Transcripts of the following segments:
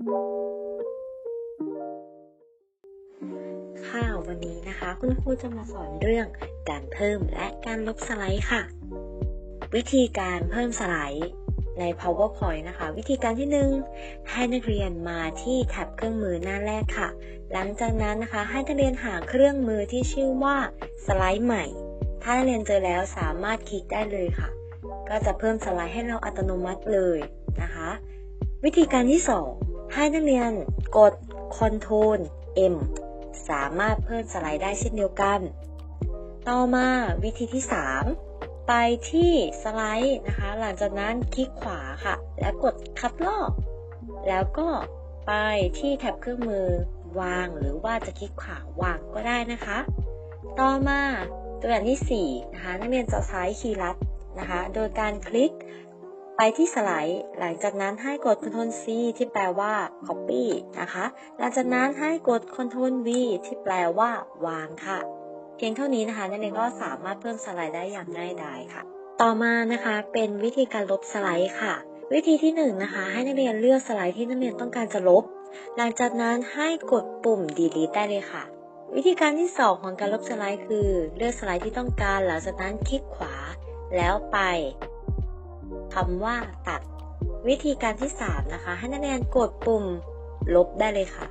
ค่ะวันนี้นะคะ คุณครูจะมาสอนเรื่องการเพิ่มและการลบสไลด์ค่ะ วิธีการเพิ่มสไลด์ใน powerpoint นะคะ วิธีการที่หนึ่งให้นักเรียนมาที่แท็บเครื่องมือหน้าแรกค่ะ หลังจากนั้นนะคะ ให้นักเรียนหาเครื่องมือที่ชื่อว่าสไลด์ใหม่ ถ้านักเรียนเจอแล้วสามารถคลิกได้เลยค่ะ ก็จะเพิ่มสไลด์ให้เราอัตโนมัติเลยนะคะ วิธีการที่ 2 ให้นักเรียนกด Ctrl M สามารถเพิ่มสไลด์ได้เช่นเดียวกัน ต่อมาวิธีที่ 3 ไปที่สไลด์นะคะ หลังจากนั้นคลิกขวาค่ะ แล้วกดคัดลอก แล้วก็ไปที่แท็บเครื่องมือวางหรือว่าจะคลิกขวาวางก็ได้นะคะ ต่อมาตัวอย่างที่ 4 นะคะนักเรียนจะใช้คีย์ลัดนะคะ โดยการคลิก ไปที่สไลด์ หลังจากนั้นให้กด Ctrl C ที่แปลว่า Copy นะคะ หลังจากนั้นให้กด Ctrl V ที่แปลว่าวางค่ะ เพียงเท่านี้นะคะนักเรียนก็สามารถเพิ่มสไลด์ได้อย่างง่ายดายค่ะ ต่อมานะคะเป็นวิธีการลบสไลด์ค่ะ วิธีที่1นงนะคะให้นักเรียนเลือกสไลด์ที่นักเรียนต้องการจะลบ หลังจากนั้นให้กดปุ่ม delete ได้เลยค่ะ วิธีการที่ 2 ของการลบสไลด์คือ เลือกสไลด์ที่ต้องการหลังจากนั้นคลิกขวา แล้วไป คำว่าตัด วิธีการที่ 3 นะคะ ให้นักเรียนกดปุ่มลบได้เลยค่ะ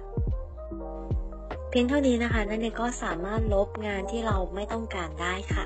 เพียงเท่านี้นะคะนักเรียนก็สามารถลบงานที่เราไม่ต้องการได้ค่ะ